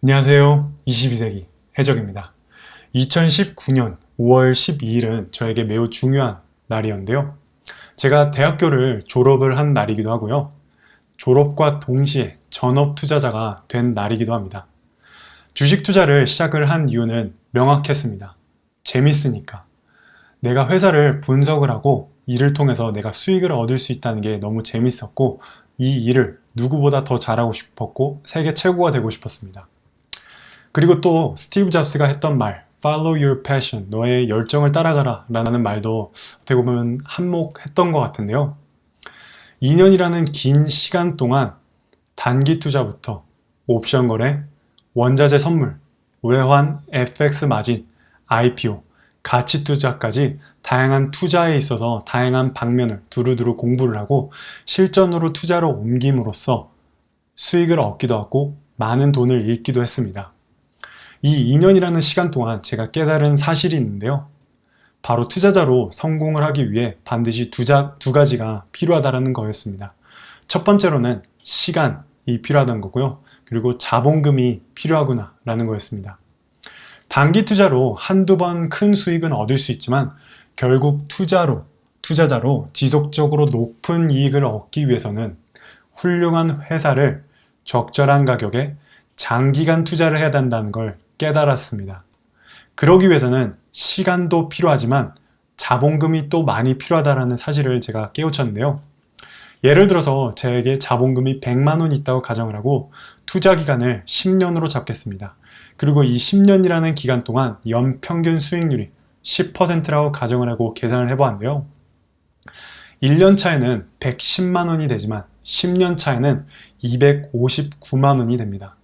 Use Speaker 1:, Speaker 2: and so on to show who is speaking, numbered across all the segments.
Speaker 1: 안녕하세요. 22세기 해적입니다. 2019년 5월 12일은 저에게 매우 중요한 날이었는데요. 제가 대학교를 졸업을 한 날이기도 하고요. 졸업과 동시에 전업 투자자가 된 날이기도 합니다. 주식 투자를 시작을 한 이유는 명확했습니다. 재밌으니까. 내가 회사를 분석을 하고 이를 통해서 내가 수익을 얻을 수 있다는 게 너무 재밌었고 이 일을 누구보다 더 잘하고 싶었고 세계 최고가 되고 싶었습니다. 그리고 또 스티브 잡스가 했던 말 Follow your passion, 너의 열정을 따라가라 라는 말도 어떻게 보면 한몫했던 것 같은데요. 2년이라는 긴 시간 동안 단기 투자부터 옵션 거래, 원자재 선물, 외환, FX 마진, IPO, 가치 투자까지 다양한 투자에 있어서 다양한 방면을 두루두루 공부를 하고 실전으로 투자로 옮김으로써 수익을 얻기도 하고 많은 돈을 잃기도 했습니다. 이 2년이라는 시간 동안 제가 깨달은 사실이 있는데요. 바로 투자자로 성공을 하기 위해 반드시 두, 자, 두 가지가 필요하다는 거였습니다. 첫 번째로는 시간이 필요하다는 거고요. 그리고 자본금이 필요하구나 라는 거였습니다. 단기 투자로 한두 번 큰 수익은 얻을 수 있지만 결국 투자로, 투자자로 지속적으로 높은 이익을 얻기 위해서는 훌륭한 회사를 적절한 가격에 장기간 투자를 해야 된다는 걸 깨달았습니다. 그러기 위해서는 시간도 필요하지만 자본금이 또 많이 필요하다는 사실을 제가 깨우쳤는데요. 예를 들어서 제게 자본금이 100만 원 있다고 가정을 하고 투자 기간을 10년으로 잡겠습니다. 그리고 이 10년이라는 기간 동안 연평균 수익률이 10%라고 가정을 하고 계산을 해보았는데요. 1년 차에는 110만 원이 되지만 10년 차에는 259만 원이 됩니다.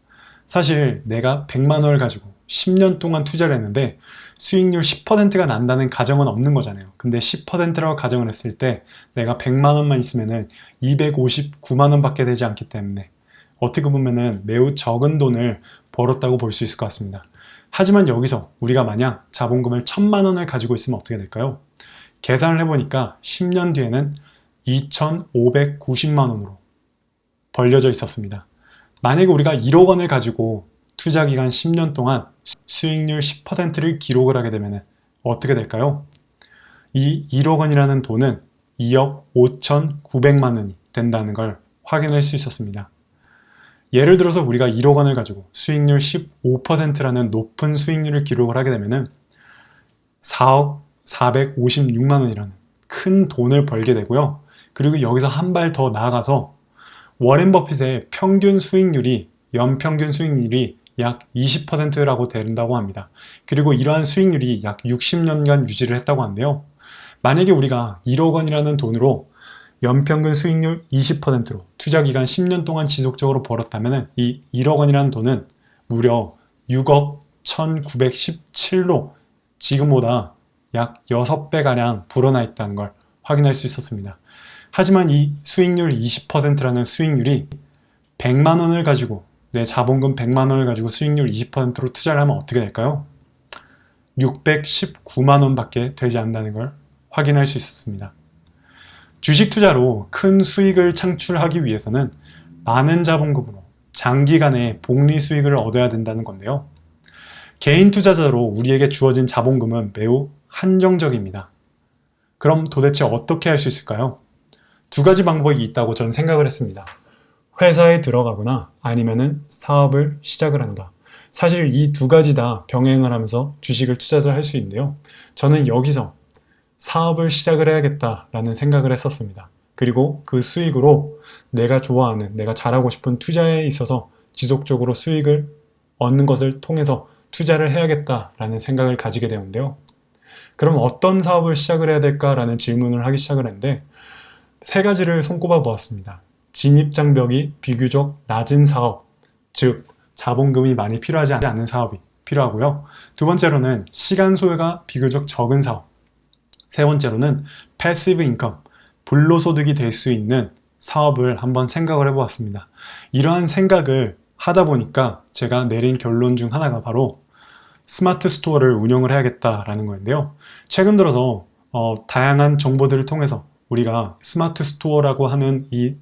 Speaker 1: 사실 내가 100만 원을 가지고 10년 동안 투자를 했는데 수익률 10%가 난다는 가정은 없는 거잖아요. 근데 10%라고 가정을 했을 때 내가 100만 원만 있으면 은 259만 원밖에 되지 않기 때문에 어떻게 보면 은 매우 적은 돈을 벌었다고 볼 수 있을 것 같습니다. 하지만 여기서 우리가 만약 자본금을 1000만 원을 가지고 있으면 어떻게 될까요? 계산을 해보니까 10년 뒤에는 2590만 원으로 벌려져 있었습니다. 만약에 우리가 1억 원을 가지고 투자 기간 10년 동안 수익률 10%를 기록을 하게 되면 어떻게 될까요? 이 1억 원이라는 돈은 2억 5,900만 원이 된다는 걸 확인할 수 있었습니다. 예를 들어서 우리가 1억 원을 가지고 수익률 15%라는 높은 수익률을 기록을 하게 되면 4억 456만 원이라는 큰 돈을 벌게 되고요. 그리고 여기서 한 발 더 나아가서 워렌 버핏의 평균 수익률이 연평균 수익률이 약 20%라고 된다고 합니다. 그리고 이러한 수익률이 약 60년간 유지를 했다고 하는데요. 만약에 우리가 1억 원이라는 돈으로 연평균 수익률 20%로 투자 기간 10년 동안 지속적으로 벌었다면 이 1억 원이라는 돈은 무려 6억 1917로 지금보다 약 6배가량 불어나 있다는 걸 확인할 수 있었습니다. 하지만 이 수익률 20%라는 수익률이 100만 원을 가지고 내 자본금 100만 원을 가지고 수익률 20%로 투자를 하면 어떻게 될까요? 619만 원밖에 되지 않는다는 걸 확인할 수 있었습니다. 주식 투자로 큰 수익을 창출하기 위해서는 많은 자본금으로 장기간의 복리 수익을 얻어야 된다는 건데요. 개인 투자자로 우리에게 주어진 자본금은 매우 한정적입니다. 그럼 도대체 어떻게 할 수 있을까요? 두 가지 방법이 있다고 저는 생각을 했습니다. 회사에 들어가거나 아니면은 사업을 시작을 한다. 사실 이 두 가지 다 병행을 하면서 주식을 투자를 할 수 있는데요. 저는 여기서 사업을 시작을 해야겠다라는 생각을 했었습니다. 그리고 그 수익으로 내가 좋아하는, 내가 잘하고 싶은 투자에 있어서 지속적으로 수익을 얻는 것을 통해서 투자를 해야겠다라는 생각을 가지게 되는데요. 그럼 어떤 사업을 시작을 해야 될까라는 질문을 하기 시작을 했는데 세 가지를 손꼽아 보았습니다. 진입장벽이 비교적 낮은 사업, 즉 자본금이 많이 필요하지 않은 사업이 필요하고요. 두 번째로는 시간 소요가 비교적 적은 사업. 세 번째로는 패시브 인컴, 불로소득이 될 수 있는 사업을 한번 생각을 해보았습니다. 이러한 생각을 하다 보니까 제가 내린 결론 중 하나가 바로 스마트 스토어를 운영을 해야겠다라는 거인데요. 최근 들어서 어, 다양한 정보들을 통해서 우리가 스마트 스토어라고 하는 이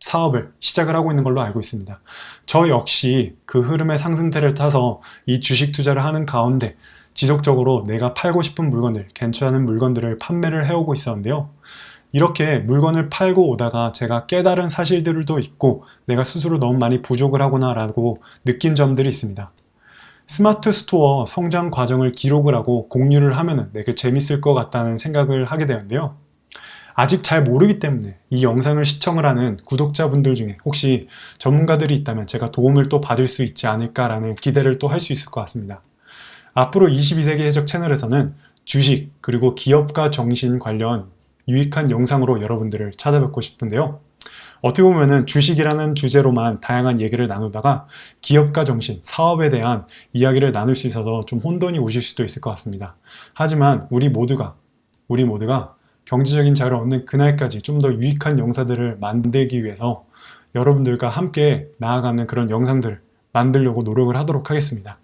Speaker 1: 사업을 시작을 하고 있는 걸로 알고 있습니다. 저 역시 그 흐름의 상승세를 타서 이 주식 투자를 하는 가운데 지속적으로 내가 팔고 싶은 물건들, 괜찮은 물건들을 판매를 해오고 있었는데요. 이렇게 물건을 팔고 오다가 제가 깨달은 사실들도 있고 내가 스스로 너무 많이 부족을 하구나 라고 느낀 점들이 있습니다. 스마트 스토어 성장 과정을 기록을 하고 공유를 하면 내게 재밌을 것 같다는 생각을 하게 되는데요. 아직 잘 모르기 때문에 이 영상을 시청을 하는 구독자분들 중에 혹시 전문가들이 있다면 제가 도움을 또 받을 수 있지 않을까라는 기대를 또 할 수 있을 것 같습니다. 앞으로 22세기 해적 채널에서는 주식 그리고 기업가 정신 관련 유익한 영상으로 여러분들을 찾아뵙고 싶은데요. 어떻게 보면 은 주식이라는 주제로만 다양한 얘기를 나누다가 기업가 정신, 사업에 대한 이야기를 나눌 수 있어서 좀 혼돈이 오실 수도 있을 것 같습니다. 하지만 우리 모두가, 우리 모두가 경제적인 자유를 얻는 그날까지 좀 더 유익한 영상들을 만들기 위해서 여러분들과 함께 나아가는 그런 영상들을 만들려고 노력을 하도록 하겠습니다.